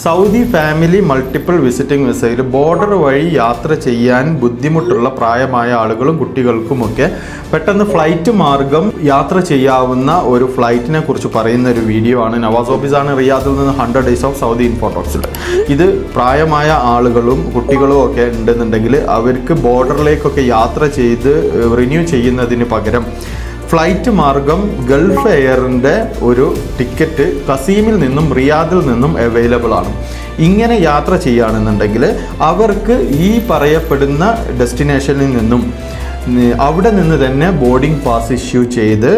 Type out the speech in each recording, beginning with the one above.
Saudi family multiple visiting വിസയിൽ border വഴി യാത്ര ചെയ്യാൻ ബുദ്ധിമുട്ടുള്ള പ്രായമായ ആളുകളും കുട്ടികൾക്കുമൊക്കെ പെട്ടെന്ന് ഫ്ലൈറ്റ് മാർഗം യാത്ര ചെയ്യാവുന്ന ഒരു ഫ്ലൈറ്റിനെ കുറിച്ച് പറയുന്ന ഒരു വീഡിയോ ആണ് നവാസ് ഓഫീസാണ് റിയാദിൽ നിന്ന് ഹൺഡ്രഡ് ഡേയ്സ് ഓഫ് സൗദി ഇൻഫോട്ടോക്സിൽ ഇത് പ്രായമായ ആളുകളും കുട്ടികളും ഒക്കെ ഉണ്ടെന്നുണ്ടെങ്കിൽ അവർക്ക് ബോർഡറിലേക്കൊക്കെ യാത്ര ചെയ്ത് റിന്യൂ ചെയ്യുന്നതിന് പകരം ഫ്ലൈറ്റ് മാർഗം ഗൾഫ് എയറിന്റെ ഒരു ടിക്കറ്റ് കസീമിൽ നിന്നും റിയാദിൽ നിന്നും അവൈലബിൾ ആണ്. ഇങ്ങനെ യാത്ര ചെയ്യുകയാണെന്നുണ്ടെങ്കിൽ അവർക്ക് ഈ പറയപ്പെടുന്ന ഡെസ്റ്റിനേഷനിൽ നിന്നും അവിടെ നിന്ന് തന്നെ ബോർഡിംഗ് പാസ് ഇഷ്യൂ ചെയ്ത്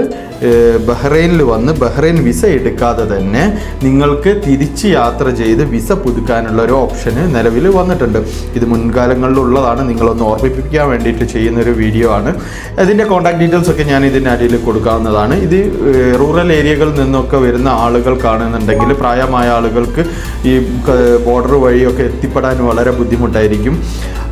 ബഹ്റൈനിൽ വന്ന് ബഹ്റൈൻ വിസ എടുക്കാതെ തന്നെ നിങ്ങൾക്ക് തിരിച്ച് യാത്ര ചെയ്ത് വിസ പുതുക്കാനുള്ള ഒരു ഓപ്ഷന് നിലവിൽ വന്നിട്ടുണ്ട്. ഇത് മുൻകാലങ്ങളിലുള്ളതാണ് നിങ്ങളൊന്ന് ഓർമ്മിപ്പിക്കാൻ വേണ്ടിയിട്ട് ചെയ്യുന്നൊരു വീഡിയോ ആണ്. അതിന്റെ കോൺടാക്ട് ഡീറ്റെയിൽസ് ഒക്കെ ഞാൻ ഇതിന്റെ അടിയിൽ കൊടുക്കാവുന്നതാണ്. ഇത് റൂറൽ ഏരിയകളിൽ നിന്നൊക്കെ വരുന്ന ആളുകൾക്കാണെന്നുണ്ടെങ്കിൽ പ്രായമായ ആളുകൾക്ക് ഈ ബോർഡർ വഴിയൊക്കെ എത്തിപ്പെടാൻ വളരെ ബുദ്ധിമുട്ടായിരിക്കും.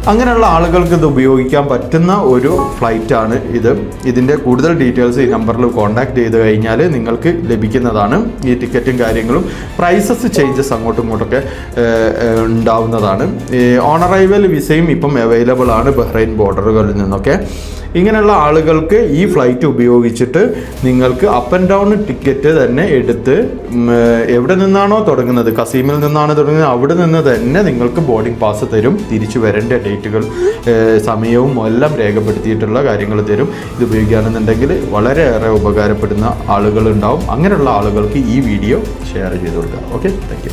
അങ്ങനെയുള്ള ആളുകൾക്ക് ഇത് ഉപയോഗിക്കാൻ പറ്റുന്ന ഒരു ഫ്ലൈറ്റ് ആണ് ഇത്. ഇതിന്റെ കൂടുതൽ ഡീറ്റെയിൽസ് ഈ നമ്പറിൽ കോൺടാക്ട് ചെയ്ത് കഴിഞ്ഞാൽ നിങ്ങൾക്ക് ലഭിക്കുന്നതാണ് ഈ ടിക്കറ്റും കാര്യങ്ങളും. പ്രൈസസ് ചേഞ്ചസ് അങ്ങോട്ടും ഇങ്ങോട്ടൊക്കെ ഉണ്ടാവുന്നതാണ്. ഓൺ അറൈവൽ വിസയും ഇപ്പം അവൈലബിൾ ആണ് ബഹ്റൈൻ ബോർഡറുകളിൽ നിന്നൊക്കെ. ഇങ്ങനെയുള്ള ആളുകൾക്ക് ഈ ഫ്ലൈറ്റ് ഉപയോഗിച്ചിട്ട് നിങ്ങൾക്ക് അപ്പ് ആൻഡ് ഡൗൺ ടിക്കറ്റ് തന്നെ എടുത്ത് എവിടെ നിന്നാണോ തുടങ്ങുന്നത് കസീമിൽ നിന്നാണ് തുടങ്ങുന്നത് അവിടെ നിന്ന് തന്നെ നിങ്ങൾക്ക് ബോർഡിംഗ് പാസ് തരും തിരിച്ചു വരേണ്ട ഡേറ്റുകൾ സമയവും എല്ലാം രേഖപ്പെടുത്തിയിട്ടുള്ള കാര്യങ്ങൾ തരും. ഇത് ഉപയോഗിക്കുകയാണെന്നുണ്ടെങ്കിൽ വളരെയേറെ ഉപകാരപ്പെടുന്ന ആളുകളുണ്ടാവും. അങ്ങനെയുള്ള ആളുകൾക്ക് ഈ വീഡിയോ ഷെയർ ചെയ്ത് കൊടുക്കുക. ഓക്കെ? താങ്ക്